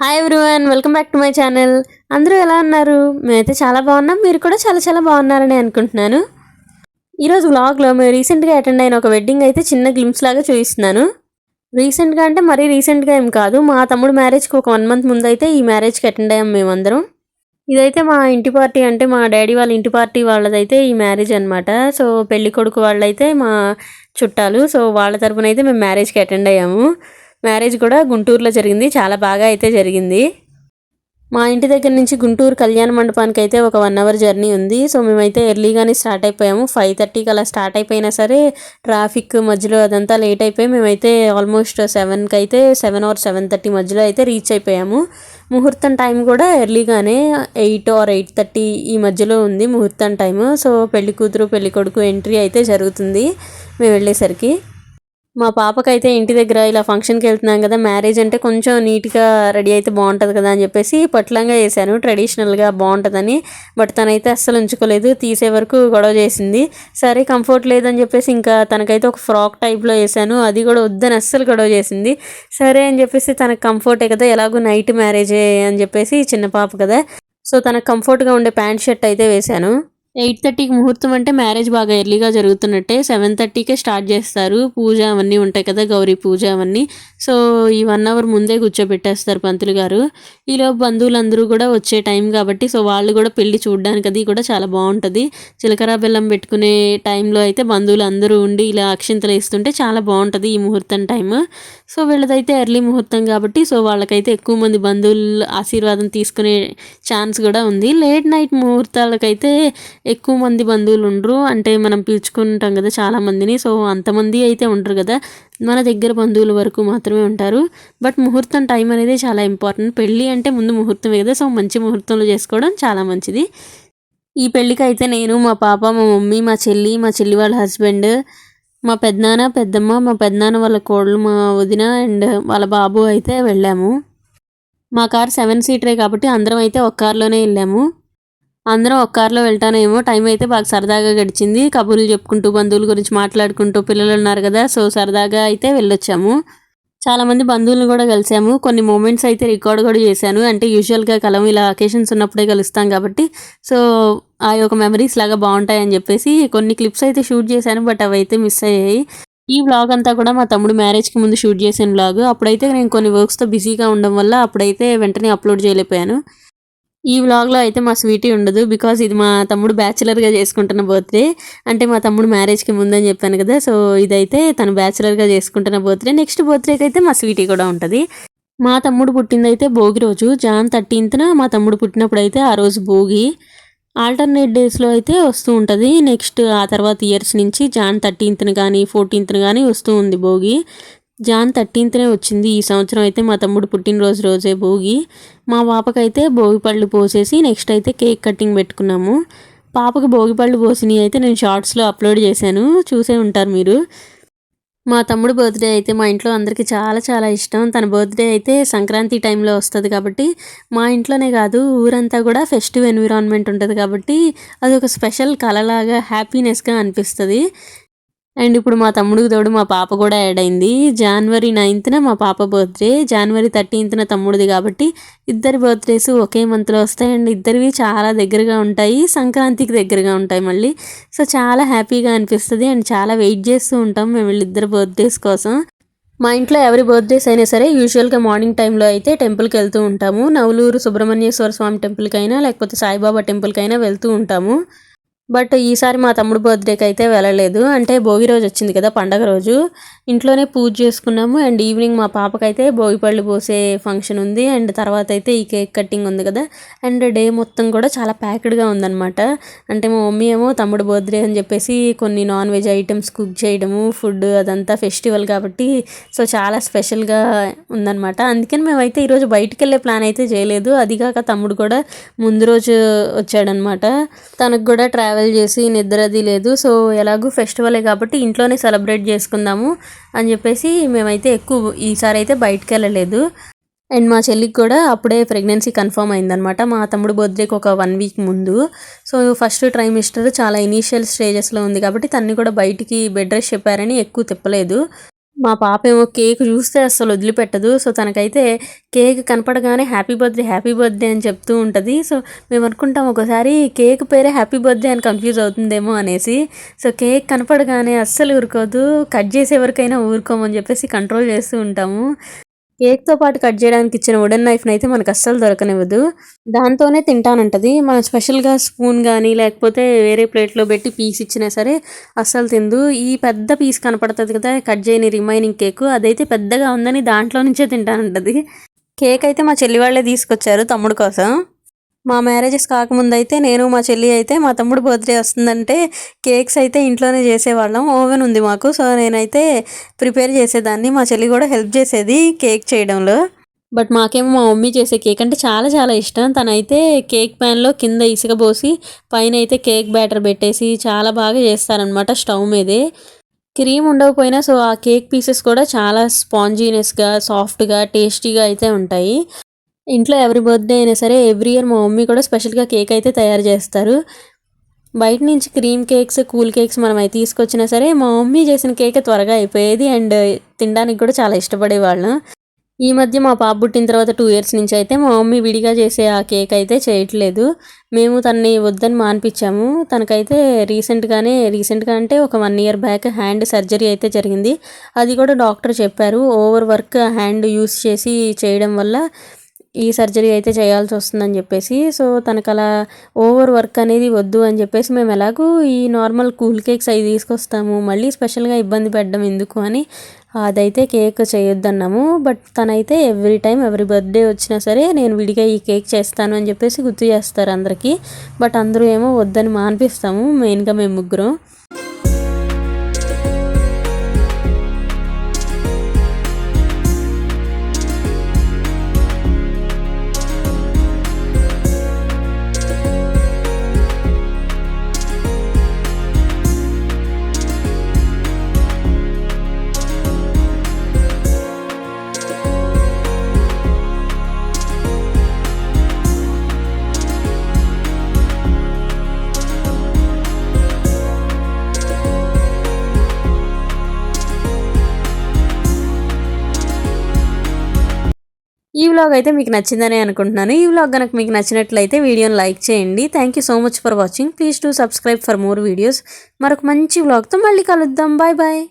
Hi everyone welcome back to my channel అందరూ ఎలా ఉన్నారు? మేమైతే చాలా బాగున్నాం. మీరు కూడా చాలా చాలా బాగున్నారని అనుకుంటున్నాను. ఈరోజు వ్లాగ్లో మేము రీసెంట్గా అటెండ్ అయిన ఒక వెడ్డింగ్ అయితే చిన్న గ్లిమ్స్ లాగా చూపిస్తున్నాను. రీసెంట్గా అంటే మరీ రీసెంట్గా ఏం కాదు. మా తమ్ముడు మ్యారేజ్కి ఒక వన్ మంత్ ముందు అయితే ఈ మ్యారేజ్కి అటెండ్ అయ్యాం మేమందరం. ఇదైతే మా ఇంటి పార్టీ అంటే మా డాడీ వాళ్ళ ఇంటి పార్టీ వాళ్ళదైతే ఈ మ్యారేజ్ అనమాట సో పెళ్ళి కొడుకు వాళ్ళైతే మా చుట్టాలు. సో వాళ్ళ తరపున అయితే మేము మ్యారేజ్కి అటెండ్ అయ్యాము. మ్యారేజ్ కూడా గుంటూరులో జరిగింది. చాలా బాగా అయితే జరిగింది. మా ఇంటి దగ్గర నుంచి గుంటూరు కళ్యాణ మండపానికి అయితే ఒక వన్ అవర్ జర్నీ ఉంది. సో మేమైతే ఎర్లీగానే స్టార్ట్ అయిపోయాము. ఫైవ్ థర్టీకి అలా స్టార్ట్ అయిపోయినా సరే ట్రాఫిక్ మధ్యలో అదంతా లేట్ అయిపోయి మేమైతే ఆల్మోస్ట్ సెవెన్కి అయితే సెవెన్ ఆర్ సెవెన్ థర్టీ మధ్యలో అయితే రీచ్ అయిపోయాము. ముహూర్తం టైం కూడా ఎర్లీగానే ఎయిట్ ఆర్ ఎయిట్ థర్టీ ఈ మధ్యలో ఉంది ముహూర్తం టైం సో పెళ్ళి కూతురు పెళ్ళి కొడుకు ఎంట్రీ అయితే జరుగుతుంది. మేము వెళ్ళేసరికి. మా పాపకైతే ఇంటి దగ్గర ఇలా ఫంక్షన్కి వెళ్తున్నాం కదా మ్యారేజ్ అంటే కొంచెం నీట్గా రెడీ అయితే బాగుంటుంది కదా అని చెప్పేసి పట్లంగా వేసాను ట్రెడిషనల్గా బాగుంటుందని బట్ తనైతే అస్సలు ఉంచుకోలేదు. తీసే వరకు గొడవ చేసింది. సరే కంఫర్ట్ లేదని చెప్పేసి ఇంకా తనకైతే ఒక ఫ్రాక్ టైప్లో వేసాను అది కూడా వద్దని అస్సలు గొడవ చేసింది. సరే అని చెప్పేసి తనకు కంఫర్టే కదా ఎలాగో నైట్ మ్యారేజే అని చెప్పేసి చిన్న పాప కదా. సో తనకు కంఫర్ట్గా ఉండే ప్యాంట్ షర్ట్ అయితే వేశాను. ఎయిట్ థర్టీకి ముహూర్తం అంటే మ్యారేజ్ బాగా ఎర్లీగా జరుగుతున్నట్టే సెవెన్ థర్టీకే స్టార్ట్ చేస్తారు. పూజ అవన్నీ ఉంటాయి కదా గౌరీ పూజ అవన్నీ. సో ఈ వన్ అవర్ ముందే కూర్చోబెట్టేస్తారు పంతులు గారు. ఈలో బంధువులందరూ కూడా వచ్చే టైం కాబట్టి సో వాళ్ళు కూడా పెళ్ళి చూడడానికి అది కూడా చాలా బాగుంటుంది. చిలకర బెల్లం పెట్టుకునే టైంలో అయితే బంధువులు అందరూ ఉండి ఇలా అక్షింతలు వేస్తుంటే చాలా బాగుంటుంది ఈ ముహూర్తం టైం సో వీళ్ళదైతే ఎర్లీ ముహూర్తం కాబట్టి సో వాళ్ళకైతే ఎక్కువ మంది బంధువులు ఆశీర్వాదం తీసుకునే ఛాన్స్ కూడా ఉంది. లేట్ నైట్ ముహూర్తాలకైతే ఎక్కువ మంది బంధువులు ఉండరు అంటే మనం పిలుచుకుంటాం కదా చాలా మందిని సో అంతమంది అయితే ఉండరు కదా. మన దగ్గర బంధువుల వరకు మాత్రమే ఉంటారు. బట్ ముహూర్తం టైం అనేది చాలా ఇంపార్టెంట్. పెళ్ళి అంటే ముందు ముహూర్తమే కదా. సో మంచి ముహూర్తంలో చేసుకోవడం చాలా మంచిది. ఈ పెళ్ళికి అయితే నేను మా పాప మా మమ్మీ మా చెల్లి మా చెల్లి వాళ్ళ హస్బెండ్ మా పెద్దనాన్న పెద్దమ్మ మా పెద్దనాన్న వాళ్ళ కోడలు మా వదిన అండ్ వాళ్ళ బాబు అయితే వెళ్ళాము. మా కార్ సెవెన్ సీటరే కాబట్టి అందరం అయితే ఒక కార్లోనే వెళ్ళాము. అందరం ఒక కారులో వెళ్తానేమో. టైం అయితే బాగా సరదాగా గడిచింది. కబుర్లు చెప్పుకుంటూ బంధువుల గురించి మాట్లాడుకుంటూ పిల్లలు ఉన్నారు కదా. సో సరదాగా అయితే వెళ్ళొచ్చాము. చాలా మంది బంధువులను కూడా కలిసాము. కొన్ని మూమెంట్స్ అయితే రికార్డ్ కూడా చేశాను. అంటే యూజువల్గా కలం ఇలా అకేషన్స్ ఉన్నప్పుడే కలుస్తాం కాబట్టి. సో ఆ యొక్క మెమరీస్ లాగా బాగుంటాయని చెప్పేసి కొన్ని క్లిప్స్ అయితే షూట్ చేశాను బట్ అవి అయితే మిస్ అయ్యాయి. ఈ వ్లాగ్ అంతా కూడా మా తమ్ముడు మ్యారేజ్కి ముందు షూట్ చేసిన వ్లాగ్ అప్పుడైతే నేను కొన్ని వర్క్స్తో బిజీగా ఉండడం వల్ల అప్పుడైతే వెంటనే అప్లోడ్ చేయలేకపోయాను. ఈ వ్లాగ్లో అయితే మా స్వీటీ ఉండదు బికాజ్ ఇది మా తమ్ముడు బ్యాచిలర్గా చేసుకుంటున్న బర్త్డే అంటే మా తమ్ముడు మ్యారేజ్కి ముందని చెప్పాను కదా సో ఇదైతే తను బ్యాచిలర్గా చేసుకుంటున్న బర్త్డే నెక్స్ట్ బర్త్డేకి అయితే మా స్వీటీ కూడా ఉంటుంది. మా తమ్ముడు పుట్టిందైతే భోగి రోజు జాన్ థర్టీన్త్న మా తమ్ముడు పుట్టినప్పుడు అయితే ఆ రోజు భోగి. ఆల్టర్నేట్ డేస్లో అయితే వస్తూ ఉంటుంది. నెక్స్ట్ ఆ తర్వాత ఇయర్స్ నుంచి జాన్ థర్టీన్త్ని కానీ ఫోర్టీన్త్ని కానీ వస్తూ ఉంది భోగి. జాన్ థర్టీన్త్నే వచ్చింది. ఈ సంవత్సరం అయితే మా తమ్ముడు పుట్టినరోజు రోజే భోగి. మా పాపకైతే భోగిపళ్ళు పోసేసి నెక్స్ట్ అయితే కేక్ కటింగ్ పెట్టుకున్నాము. పాపకు భోగిపళ్ళు పోసినవి అయితే నేను షార్ట్స్లో అప్లోడ్ చేశాను. చూసే ఉంటారు మీరు. మా తమ్ముడు బర్త్డే అయితే మా ఇంట్లో అందరికీ చాలా చాలా ఇష్టం. తన బర్త్డే అయితే సంక్రాంతి టైంలో వస్తుంది కాబట్టి మా ఇంట్లోనే కాదు ఊరంతా కూడా ఫెస్టివ్ ఎన్విరాన్మెంట్ ఉంటుంది కాబట్టి అది ఒక స్పెషల్ కలలాగా హ్యాపీనెస్గా అనిపిస్తుంది. అండ్ ఇప్పుడు మా తమ్ముడికి తోడు మా పాప కూడా యాడ్ అయింది. జనవరి నైన్త్న మా పాప బర్త్డే జనవరి థర్టీన్త్న తమ్ముడిది కాబట్టి ఇద్దరి బర్త్డేస్ ఒకే మంత్లో వస్తాయి. అండ్ ఇద్దరివి చాలా దగ్గరగా ఉంటాయి. సంక్రాంతికి దగ్గరగా ఉంటాయి మళ్ళీ. సో చాలా హ్యాపీగా అనిపిస్తుంది. అండ్ చాలా వెయిట్ చేస్తూ ఉంటాం మేము వీళ్ళిద్దరు బర్త్డేస్ కోసం. మా ఇంట్లో ఎవరి బర్త్డేస్ అయినా సరే యూజువల్గా మార్నింగ్ టైంలో అయితే టెంపుల్కి వెళ్తూ ఉంటాము. నవలూరు సుబ్రహ్మణ్యేశ్వర స్వామి టెంపుల్కైనా లేకపోతే సాయిబాబా టెంపుల్కైనా వెళ్తూ ఉంటాము. బట్ ఈసారి మా తమ్ముడు బర్త్డేకి అయితే వెళ్ళలేదు. అంటే భోగి రోజు వచ్చింది కదా పండగ రోజు. ఇంట్లోనే పూజ చేసుకున్నాము. అండ్ ఈవినింగ్ మా పాపకైతే భోగిపళ్ళు పోసే ఫంక్షన్ ఉంది. అండ్ తర్వాత అయితే ఈ కేక్ కటింగ్ ఉంది కదా. అండ్ డే మొత్తం కూడా చాలా ప్యాక్డ్గా ఉందన్నమాట. అంటే మా మమ్మీ ఏమో తమ్ముడు బర్త్డే అని చెప్పేసి కొన్ని నాన్ వెజ్ ఐటమ్స్ కుక్ చేయడము ఫుడ్ అదంతా ఫెస్టివల్ కాబట్టి సో చాలా స్పెషల్గా ఉందన్నమాట. అందుకని మేమైతే ఈరోజు బయటికి వెళ్ళే ప్లాన్ అయితే చేయలేదు. అదిగాక తమ్ముడు కూడా ముందు రోజు వచ్చాడనమాట తనకు కూడా ట్రావెల్ ట్రావెల్ చేసి నిద్ర అది లేదు. సో ఎలాగూ ఫెస్టివలే కాబట్టి ఇంట్లోనే సెలబ్రేట్ చేసుకుందాము. అని చెప్పేసి మేమైతే ఎక్కువ ఈసారి అయితే బయటకు వెళ్ళలేదు. అండ్ మా చెల్లికి కూడా అప్పుడే ప్రెగ్నెన్సీ కన్ఫర్మ్ అయిందనమాట మా తమ్ముడు బర్త్డేకి ఒక వన్ వీక్ ముందు. సో ఫస్ట్ ట్రైమిస్టర్ చాలా ఇనీషియల్ స్టేజెస్లో ఉంది కాబట్టి తన్ని కూడా బయటికి బెడ్ రెస్ట్ చెప్పారని ఎక్కువ తిప్పలేదు. మా పాప ఏమో కేక్ చూస్తే అసలు వదిలిపెట్టదు. సో తనకైతే కేక్ కనపడగానే హ్యాపీ బర్త్డే హ్యాపీ బర్త్డే అని చెప్తూ ఉంటుంది. సో మేము అనుకుంటాం ఒకసారి కేక్ పేరే హ్యాపీ బర్త్డే అని కన్ఫ్యూజ్ అవుతుందేమో అనేసి. సో కేక్ కనపడగానే అస్సలు ఊరుకోదు. కట్ చేసే వరకైనా ఊరుకోమని చెప్పేసి కంట్రోల్ చేస్తూ ఉంటాము. కేక్తో పాటు కట్ చేయడానికి ఇచ్చిన వుడెన్ నైఫ్ని అయితే మనకు అస్సలు దొరకనివ్వదు. దాంతోనే తింటానంటది. మనం స్పెషల్గా స్పూన్ కానీ లేకపోతే వేరే ప్లేట్లో పెట్టి పీస్ ఇచ్చినా సరే అస్సలు తిందు. ఈ పెద్ద పీస్ కనపడుతుంది కదా కట్ చేయని రిమైనింగ్ కేక్. అదైతే పెద్దగా ఉందని దాంట్లో నుంచే తింటానంటది. కేక్ అయితే మా చెల్లి వాళ్ళే తీసుకొచ్చారు తమ్ముడు కోసం. మా మ్యారేజెస్ కాకముందు అయితే నేను మా చెల్లి అయితే మా తమ్ముడు బర్త్డే వస్తుందంటే కేక్స్ అయితే ఇంట్లోనే చేసేవాళ్ళం. ఓవెన్ ఉంది మాకు. సో నేనైతే ప్రిపేర్ చేసేదాన్ని. మా చెల్లి కూడా హెల్ప్ చేసేది కేక్ చేయడంలో. బట్ మాకేమో మా మమ్మీ చేసే కేక్ అంటే చాలా చాలా ఇష్టం. తనైతే కేక్ ప్యాన్లో కింద ఇసుక పోసి పైన అయితే కేక్ బ్యాటర్ పెట్టేసి చాలా బాగా చేస్తారనమాట స్టవ్ మీదే. క్రీమ్ ఉండకపోయినా సో ఆ కేక్ పీసెస్ కూడా చాలా స్పాంజీనెస్గా సాఫ్ట్గా టేస్టీగా అయితే ఉంటాయి. ఇంట్లో ఎవరి బర్త్డే అయినా సరే ఎవ్రీ ఇయర్ మా మమ్మీ కూడా స్పెషల్గా కేక్ అయితే తయారు చేస్తారు. బయట నుంచి క్రీమ్ కేక్స్ కూల్ కేక్స్ మనం అయితే తీసుకొచ్చినా సరే మా మమ్మీ చేసిన కేక్ త్వరగా అయిపోయేది అండ్ తినడానికి కూడా చాలా ఇష్టపడేవాళ్ళం. ఈ మధ్య మా పాప పుట్టిన తర్వాత టూ ఇయర్స్ నుంచి అయితే మా మమ్మీ విడిగా చేసే ఆ కేక్ అయితే చేయట్లేదు. మేము తన్ని వద్దని మానిపించాము. తనకైతే రీసెంట్గానే రీసెంట్గా అంటే ఒక one year back hand surgery అయితే జరిగింది. అది కూడా డాక్టర్ చెప్పారు. ఓవర్ వర్క్ హ్యాండ్ యూస్ చేసి చేయడం వల్ల ఈ సర్జరీ అయితే చేయాల్సి వస్తుందని చెప్పేసి సో తనకు అలా ఓవర్ వర్క్ అనేది వద్దు అని చెప్పేసి మేము ఎలాగూ ఈ నార్మల్ కూల్ కేక్స్ అవి తీసుకొస్తాము మళ్ళీ స్పెషల్గా ఇబ్బంది పెట్టడం ఎందుకు అని అదైతే కేక్ చేయొద్దన్నాము. బట్ తనైతే ఎవ్రీ టైం ఎవరి బర్త్డే వచ్చినా సరే నేను విడిగా ఈ కేక్ చేస్తాను అని చెప్పేసి గుర్తు చేస్తారు అందరికీ. బట్ అందరూ ఏమో వద్దని మానిపిస్తాము మెయిన్గా మేము ముగ్గురం. ఈ వ్లాగ్ అయితే మీకు నచ్చిందని అనుకుంటున్నాను. ఈ వ్లాగ్ కనుక మీకు నచ్చినట్లయితే వీడియోని లైక్ చేయండి. Thank you so much for watching please to subscribe for more videos మరొక మంచి వ్లాగ్తో మళ్ళీ కలుద్దాం. Bye bye